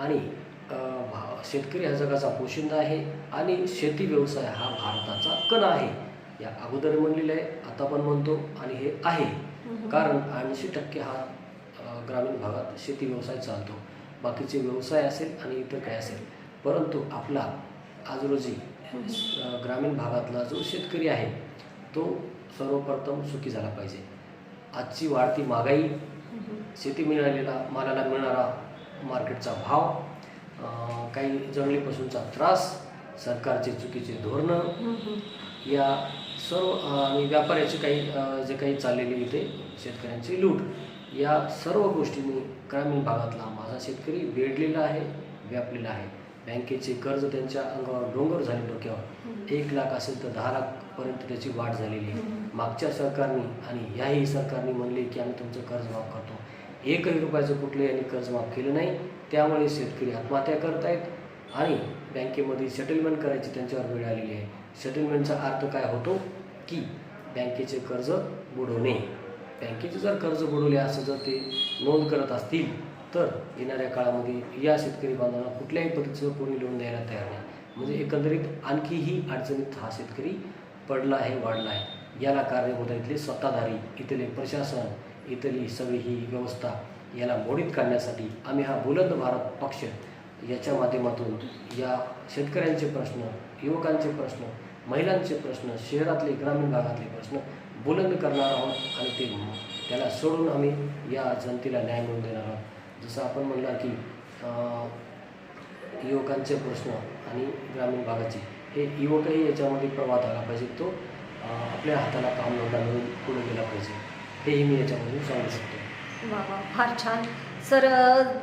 आणि शेतकरी हा जगाचा पोशिंदा आहे आणि शेती व्यवसाय हा भारताचा कणा आहे. या अगोदर म्हणलेलं आहे आता पण म्हणतो आणि हे आहे. कारण ऐंशी टक्के हा ग्रामीण भागात शेती व्यवसाय चालतो. बाकीचे व्यवसाय असेल आणि इतर काय असेल. परंतु आपला आज रोजी ग्रामीण भागातला जो शेतकरी आहे तो सर्वप्रथम सुखी झाला पाहिजे. आजची वाढती महागाई शेती मिळालेला मालाला मिळणारा मार्केटचा भाव काही जंगलीपासूनचा त्रास सरकारचे चुकीचे धोरणं या सर्व आणि व्यापाऱ्याचे काही जे काही चाललेले इथे शेतकऱ्यांची लूट या सर्व गोष्टींनी ग्रामीण भागातला माझा शेतकरी वेढलेला आहे व्यापलेला आहे. बँकेचे कर्ज त्यांच्या अंगावर डोंगर झाले डोक्यावर. एक लाख असेल तर दहा लाखपर्यंत त्याची वाढ झालेली आहे. मागच्या सरकारने आणि याही सरकारने म्हणले की आम्ही तुमचं कर्ज माफ करतो. एकही रुपयाचं कुठलं यांनी कर्ज माफ केलं नाही. त्यामुळे शेतकरी आत्महत्या करतायत आणि बँकेमध्ये सेटलमेंट करायची त्यांच्यावर वेळ आलेली आहे. सेटलमेंटचा अर्थ काय होतो? की बँकेचे कर्ज बुडवणे. बँकेचे जर कर्ज बुडवले असं जर ते नोंद करत असतील तर येणाऱ्या काळामध्ये या शेतकरी बांधवांना कुठल्याही पद्धतीचं कोणी लोन द्यायला तयार नाही. म्हणजे एकंदरीत आणखीही अडचणीत हा शेतकरी पडला आहे वाढला आहे. याला कारणीभूत इथले सत्ताधारी इथले प्रशासन इथली सगळी ही व्यवस्था याला मोडीत काढण्यासाठी आम्ही हा बुलंद भारत पक्ष याच्या माध्यमातून या शेतकऱ्यांचे प्रश्न युवकांचे प्रश्न महिलांचे प्रश्न शहरातले ग्रामीण भागातले प्रश्न बुलंद करणार आहोत आणि ते त्याला सोडून आम्ही या जनतेला न्याय मिळवून देणार आहोत. जसं आपण म्हणला की युवकांचे प्रश्न आणि ग्रामीण भागाचे हे युवकही याच्यामध्ये प्रवाह आला पाहिजे तो आपल्या हाताला काम नवडा मिळून पुढे गेला पाहिजे. हेही मी याच्यामधून सांगू शकतो वा वा फार छान. सर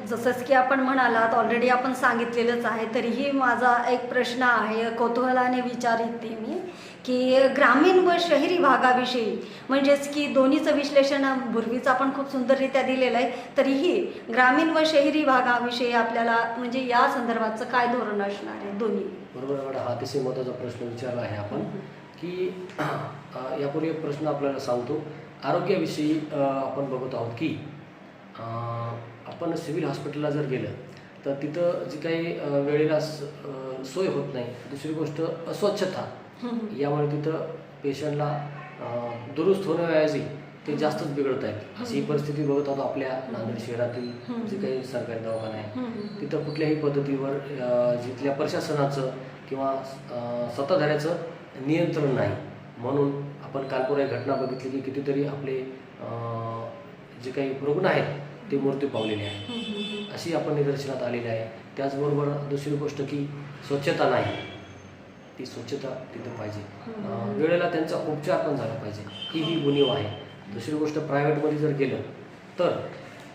जसंच की आपण म्हणालात ऑलरेडी आपण सांगितलेलंच आहे तरीही माझा एक प्रश्न आहे कौतूहलाने विचारते मी की ग्रामीण व शहरी भागाविषयी म्हणजेच की दोन्हीचं विश्लेषण पूर्वीच आपण खूप सुंदररित्या दिलेलं आहे तरीही ग्रामीण व शहरी भागाविषयी आपल्याला म्हणजे या संदर्भाचं काय धोरण असणार आहे दोन्ही? बरोबर मॅडम हा अतिशय महत्त्वाचा प्रश्न विचारला आहे आपण की यापूर्वी एक प्रश्न आपल्याला सांगतो आरोग्याविषयी आपण बघत आहोत की आपण सिव्हिल हॉस्पिटलला जर गेलं तर तिथं जी काही वेळेला सोय होत नाही दुसरी गोष्ट अस्वच्छता. यामुळे तिथं पेशंटला दुरुस्त होण्याऐवजी ते जास्तच बिघडत आहेत. अशी ही परिस्थिती बघत आहोत आपल्या नांदेड शहरातील जे काही सरकारी दवाखाने आहे तिथं कुठल्याही पद्धतीवर जिथल्या प्रशासनाचं किंवा सत्ताधाऱ्याचं नियंत्रण नाही. म्हणून आपण कालपूर एक घटना बघितली की कितीतरी आपले जे काही रुग्ण आहेत ते मृत्यू पावलेले आहेत. अशी आपण निदर्शनात आलेली आहे. त्याचबरोबर दुसरी गोष्ट की स्वच्छता नाही. ती स्वच्छता तिथं पाहिजे. वेळेला त्यांचा उपचार पण झाला पाहिजे. ही ही उणीव आहे. दुसरी गोष्ट प्रायव्हेटमध्ये जर गेलं तर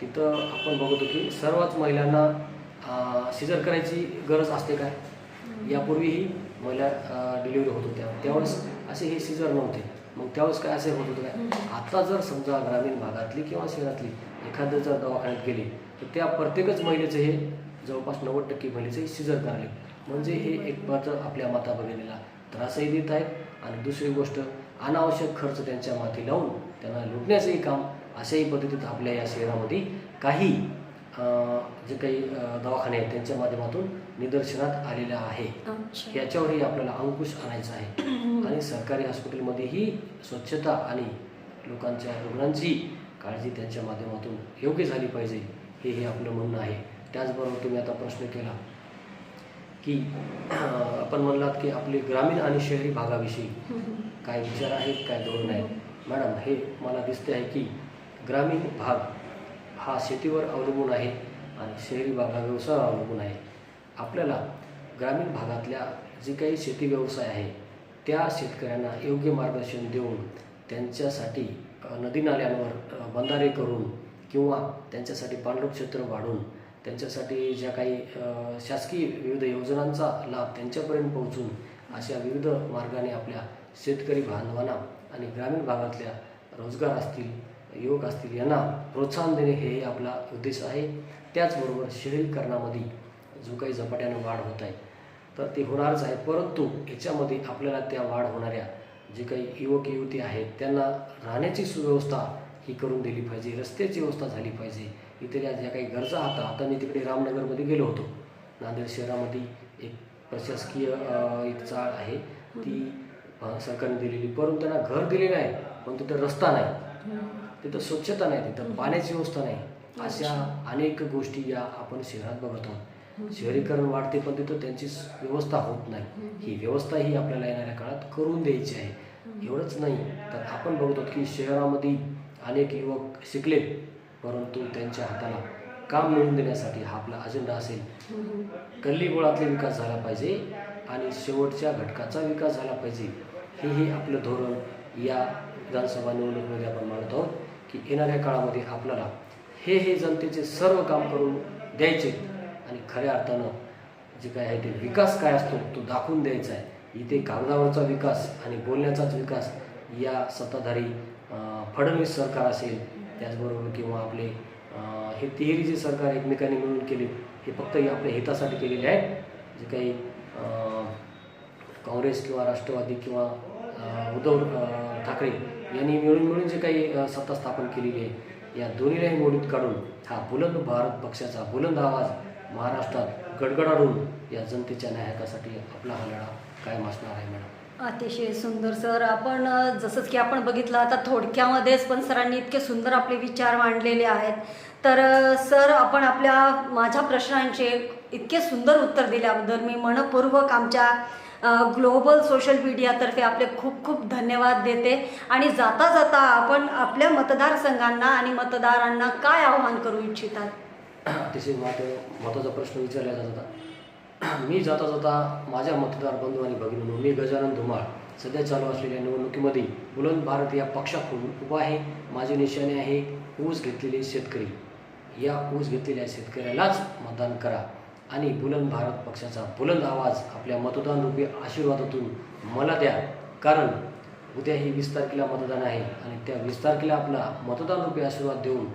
तिथं आपण बघतो की सर्वच महिलांना सिजर करायची गरज असते काय? यापूर्वीही महिला डिलिव्हरी होत होत्या. त्यावेळेस असे हे सिजर नव्हते. मग त्यावेळेस काय असे होत होतं काय? आता जर समजा ग्रामीण भागातली किंवा शहरातली एखादं जर दवाखान्यात गेली तर त्या प्रत्येकच महिलेचं हे जवळपास नव्वद टक्के महिलेचं सिजर कराले म्हणजे हे एक मात्र आपल्या माता भगिनीला त्रासही देत आहेत. आणि दुसरी गोष्ट अनावश्यक खर्च त्यांच्या माथी लावून त्यांना लुटण्याचंही काम अशाही पद्धतीत आपल्या या शहरामध्ये काही जे काही दवाखाने आहेत त्यांच्या माध्यमातून निदर्शनात आलेलं आहे. याच्यावरही आपल्याला अंकुश आणायचा आहे. आणि सरकारी हॉस्पिटलमध्येही स्वच्छता आणि लोकांच्या रुग्णांची काळजी त्यांच्या माध्यमातून योग्य झाली पाहिजे हे हे आपलं म्हणणं आहे. त्याचबरोबर तुम्ही आता प्रश्न केला की आपण म्हणलात की आपले ग्रामीण आणि शहरी भागाविषयी काय विचार आहेत काय धोरण आहेत मॅडम हे मला दिसते आहे की ग्रामीण भाग हा शेतीवर अवलंबून आहे आणि शहरी भाग हा व्यवसायावर अवलंबून आहे. आपल्याला ग्रामीण भागातल्या जे काही शेती व्यवसाय आहे त्या शेतकऱ्यांना योग्य मार्गदर्शन देऊन त्यांच्यासाठी नदी नाल्यांवर बंधारे करून किंवा त्यांच्यासाठी पाणलोट क्षेत्र वाढून त्यांच्यासाठी ज्या काही शासकीय विविध योजनांचा लाभ त्यांच्यापर्यंत पोहोचून अशा विविध मार्गाने आपल्या शेतकरी बांधवांना आणि ग्रामीण भागातल्या रोजगार असतील युवक असतील यांना प्रोत्साहन देणे हे आपला उद्देश आहे. त्याचबरोबर शहरीकरणामध्ये जो काही झपाट्यानं वाढ होत आहे. तर ते होणारच आहे. परंतु याच्यामध्ये आपल्याला त्या वाढ होणाऱ्या जे काही युवक युवती आहेत त्यांना राहण्याची सुव्यवस्था ही करून दिली पाहिजे. रस्त्याची व्यवस्था झाली पाहिजे. इथल्या ज्या काही गरजा आता आता मी तिकडे रामनगरमध्ये गेलो होतो. नांदेड शहरामध्ये एक प्रशासकीय एक चाळ आहे. ती सरकारने दिलेली. परंतु त्यांना घर दिलेलं आहे पण तिथं रस्ता नाही. तिथं स्वच्छता नाही. तिथं पाण्याची व्यवस्था नाही. अशा अनेक गोष्टी या आपण शहरात बघत आहोत. शहरीकरण वाढते पण तिथं त्यांची व्यवस्था होत नाही. ही व्यवस्था ही आपल्याला येणाऱ्या काळात करून द्यायची आहे. एवढंच नाही तर आपण बघतो की शहरामध्ये अनेक युवक शिकलेत परंतु त्यांच्या हाताला काम मिळवून देण्यासाठी हा आपला अजेंडा असेल. गल्लीबोळातले विकास झाला पाहिजे आणि शेवटच्या घटकाचा विकास झाला पाहिजे. हे हे आपलं धोरण या विधानसभा निवडणुकीमध्ये आपण मानत आहोत की येणाऱ्या काळामध्ये आपल्याला हे हे जनतेचे सर्व काम करून द्यायचे. आणि खऱ्या अर्थानं जे काय आहे ते विकास काय असतो तो दाखवून द्यायचा आहे. इथे कागदावरचा विकास आणि बोलण्याचाच विकास या सत्ताधारी फडणवीस सरकार असेल त्याचबरोबर किंवा आपले हे तिहेरी जे सरकार एकमेकांनी मिळून केले हे फक्त हे आपल्या हितासाठी केलेले आहे जे काही काँग्रेस किंवा राष्ट्रवादी किंवा उद्धव ठाकरे यांनी मिळून मिळून जे काही सत्ता स्थापन केलेली आहे या दोन्हीलाही मोडीत काढून हा बुलंद भारत पक्षाचा बुलंद आवाज महाराष्ट्रात गडगडाडून या जनतेच्या न्यायकासाठी आपला हा लढा कायम असणार आहे मॅडम. अतिशय सुंदर सर. आपण जसंच की आपण बघितलं आता थोडक्यामध्येच पण सरांनी इतके सुंदर आपले विचार मांडलेले आहेत. तर सर आपण आपल्या माझ्या प्रश्नांचे इतके सुंदर उत्तर दिल्याबद्दल मी मनपूर्वक आमच्या ग्लोबल सोशल मीडियातर्फे आपले खूप खूप धन्यवाद देते. आणि जाता जाता आपण आपल्या मतदारसंघांना आणि मतदारांना काय आवाहन करू इच्छितात? अतिशय महत्त्व महत्त्वाचा प्रश्न विचारला जात होता. मी जाता जाता माझ्या मतदार बंधू आणि भगिनींनो मी गजानन धुमाळ सध्या चालू असलेल्या निवडणुकीमध्ये बुलंद भारत या पक्षाकडून उभा आहे. माझे निशाणे आहे ऊस घेतलेले शेतकरी. या ऊस घेतलेल्या शेतकऱ्यालाच मतदान करा आणि बुलंद भारत पक्षाचा बुलंद आवाज आपल्या मतदान रूपी आशीर्वादातून मला द्या. कारण उद्या ही वीस तारखेला मतदान आहे आणि त्या वीस तारखेला आपला मतदान रूपी आशीर्वाद देऊन